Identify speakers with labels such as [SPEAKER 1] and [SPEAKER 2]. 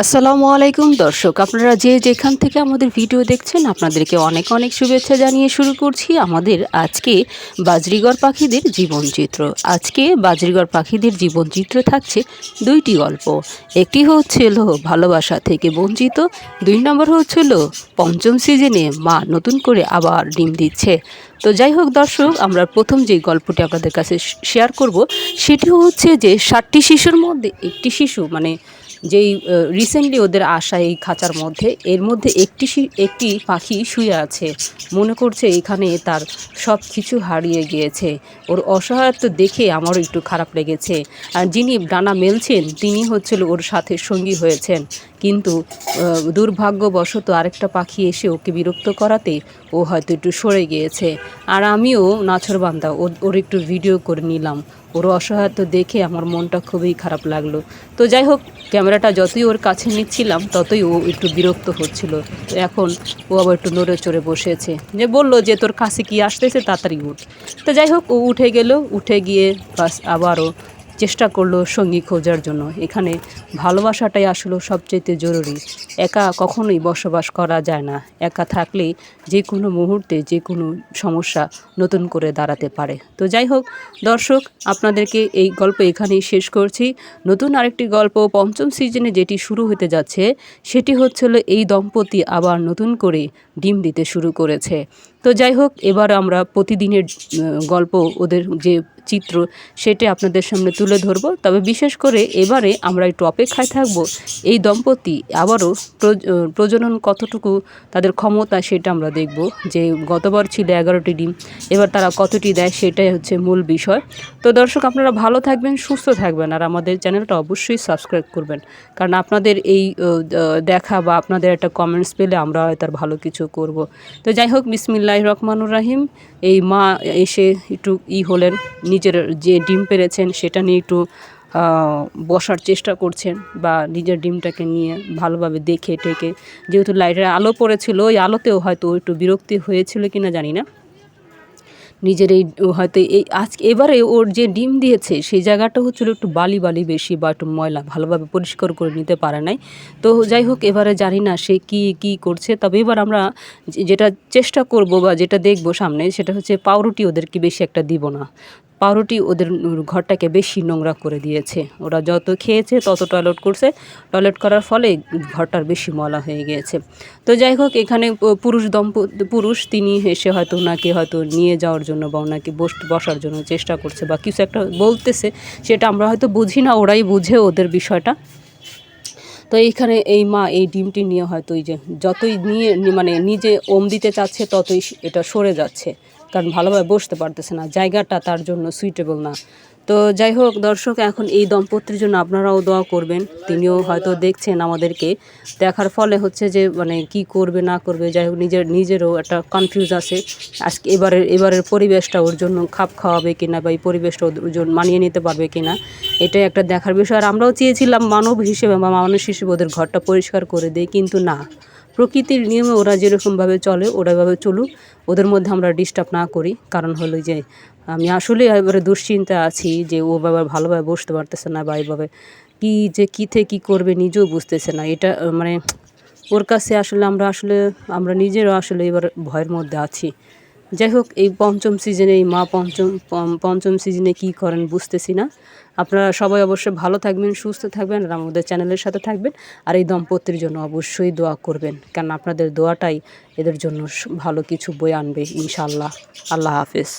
[SPEAKER 1] আসসালামু আলাইকুম, দর্শক। আপনারা যে যেখান থেকে আমাদের ভিডিও দেখছেন, আপনাদেরকে অনেক অনেক শুভেচ্ছা জানিয়ে শুরু করছি আমাদের আজকে বাজরিগর পাখিদের জীবনচিত্র। আজকে বাজরিগর পাখিদের জীবনচিত্র থাকছে দুইটি গল্প। একটি হচ্ছিল ভালোবাসা থেকে বঞ্চিত। দুই নম্বর হচ্ছিল পঞ্চম সিজনে মা নতুন করে আবার ডিম দিচ্ছে। তো যাই হোক, দর্শক, আমরা প্রথম যে গল্পটি আপনাদের কাছে শেয়ার করব, সেটি হচ্ছে যে ষাটটি শিশুর মধ্যে একটি শিশু মানে যেই রিসেন্টলি ওদের আসা এই খাঁচার মধ্যে, এর মধ্যে একটি একটি পাখি শুয়ে আছে। মনে করছে এখানে তার সব কিছু হারিয়ে গিয়েছে। ওর অসহায়ত্ব দেখে আমারও একটু খারাপ লেগেছে। আর যিনি ডানা মেলছেন, তিনি হচ্ছিল ওর সাথে সঙ্গী হয়েছেন। কিন্তু দুর্ভাগ্যবশত আরেকটা পাখি এসে ওকে বিরক্ত করাতে ও হয়তো একটু সরে গিয়েছে। আর আমিও নাছরবান্দা ওর একটু ভিডিও করে নিলাম। ওর অসহায়ত্ব দেখে আমার মনটা খুবই খারাপ লাগল। তো যাই হোক, ক্যামেরাটা যতই ওর কাছে নিচ্ছিলাম, ততই ও একটু বিরক্ত হচ্ছিল। তো এখন ও আবার একটু নড়ে চড়ে বসেছে। যে বলল যে, তোর কাছে কি আসতেছে? তাড়াতাড়ি উঠ। তো যাই হোক, ও উঠে গেল। উঠে গিয়ে বাস আবারও চেষ্টা করল সঙ্গী খোঁজার জন্য। এখানে ভালোবাসাটাই আসলে সবচেয়ে জরুরি। একা কখনোই বসবাস করা যায় না। একা থাকলে যে কোনো মুহূর্তে যে কোনো সমস্যা নতুন করে দাঁড়াতে পারে। তো যাই হোক, দর্শক, আপনাদেরকে এই গল্প এখানেই শেষ করছি। নতুন আরেকটি গল্প পঞ্চম সিজনে যেটি শুরু হতে যাচ্ছে, সেটি হচ্ছিল এই দম্পতি আবার নতুন করে ডিম দিতে শুরু করেছে। তো যাই হোক, এবার আমরা প্রতিদিনের গল্প ওদের যে চিত্র সেটা আপনাদের সামনে তুলে ধরবো। তবে বিশেষ করে এবারে আমরা একটু অপেক্ষায় থাকব, এই দম্পতি আবারও প্রজ- প্রজনন কতটুকু, তাদের ক্ষমতা সেটা আমরা দেখব যে গতবার ছিল এগারোটি ডিম, এবার তারা কতটি দেয় সেটাই হচ্ছে মূল বিষয়। তো দর্শক, আপনারা ভালো থাকবেন, সুস্থ থাকবেন, আর আমাদের চ্যানেলটা অবশ্যই সাবস্ক্রাইব করবেন। কারণ আপনাদের এই দেখা বা আপনাদের একটা কমেন্টস পেলে আমরা হয়তো আর ভালো কিছু করব। তো যাই হোক বিসমিল্লাহ রহমানুর রাহিম। এই মা এসে একটু ই হলেন, নিজের যে ডিম পেরেছেন সেটা নিয়ে একটু বসার চেষ্টা করছেন বা নিজের ডিমটাকে নিয়ে ভালোভাবে দেখে টেকে। যেহেতু লাইটের আলো পড়েছিল, ওই আলোতেও হয়তো একটু বিরক্তি হয়েছিল কিনা জানি না। নিজের এই হয়তো এই আজ এবারে ওর যে ডিম দিয়েছে, সেই জায়গাটা হচ্ছিল একটু বালি বালি বেশি বা একটু ময়লা ভালোভাবে পরিষ্কার করে নিতে পারে নাই। তো যাই হোক, এবারে জানি না সে কি কি করছে। তবে এবার আমরা যেটা চেষ্টা করব বা যেটা দেখব সামনে, সেটা হচ্ছে পাউরুটি ওদেরকে বেশি একটা দিব না। পাউরুটি ওদের ঘরটাকে বেশি নোংরা করে দিয়েছে। ওরা যত খেয়েছে, তত টয়লেট করছে। টয়লেট করার ফলে ঘরটার বেশি ময়লা হয়ে গিয়েছে। তো যাই হোক, এখানে পুরুষ দম্প, পুরুষ তিনি এসে হয়তো ওনাকে হয়তো নিয়ে যাওয়ার জন্য বা ওনাকে বস, বসার জন্য চেষ্টা করছে বা কিছু একটা বলতেছে, সেটা আমরা হয়তো বুঝি না, ওরাই বুঝে ওদের বিষয়টা। তো এইখানে এই মা এই ডিমটি নিয়ে হয়তো ওই যে যতই নিয়ে মানে নিজে ওম দিতে চাচ্ছে, ততই এটা সরে যাচ্ছে। কারণ ভালোভাবে বসতে পারতেছে না, জায়গাটা তার জন্য সুইটেবল না। তো যাই হোক, দর্শক, এখন এই দম্পতির জন্য আপনারাও দোয়া করবেন, তিনিও হয়তো দেখছেন আমাদেরকে। দেখার ফলে হচ্ছে যে মানে কি করবে, না করবে, যাই হোক, নিজের, নিজেরও একটা কনফিউজ আছে। আজকে এবারের এবারের পরিবেশটা ওর জন্য খাপ খাওয়াবে কিনা বা এই পরিবেশটা ওর জন্য মানিয়ে নিতে পারবে কিনা, এটাই একটা দেখার বিষয়। আর আমরাও চেয়েছিলাম মানব হিসেবে বা মানুষ হিসেবে ওদের ঘরটা পরিষ্কার করে দেয় কিন্তু না। প্রকৃতির নিয়মে ওরা যেরকমভাবে চলে, ওরাভাবে চলুক। ওদের মধ্যে আমরা ডিস্টার্ব না করি। কারণ হলো যে, আমি আসলে এবারে দুশ্চিন্তা আছি যে, ও বাবা ভালোভাবে বসতে পারতেছে না বা এইভাবে কী যে কী থেকে কী করবে নিজেও বুঝতেছে না। এটা মানে ওর কাছে আসলে আমরা আসলে, আমরা নিজেরও আসলে এবার ভয়ের মধ্যে আছি। যাই হোক এই পঞ্চম সিজনে, এই মা পঞ্চম পঞ্চম সিজনে কি করেন বুঝতেছি না। আপনারা সবাই অবশ্যই ভালো থাকবেন, সুস্থ থাকবেন, আর আমাদের চ্যানেলের সাথে থাকবেন। আর এই দম্পতির জন্য অবশ্যই দোয়া করবেন কারণ আপনাদের দোয়াটাই এদের জন্য ভালো কিছু বই আনবে ইনশাল্লাহ আল্লাহ হাফেজ।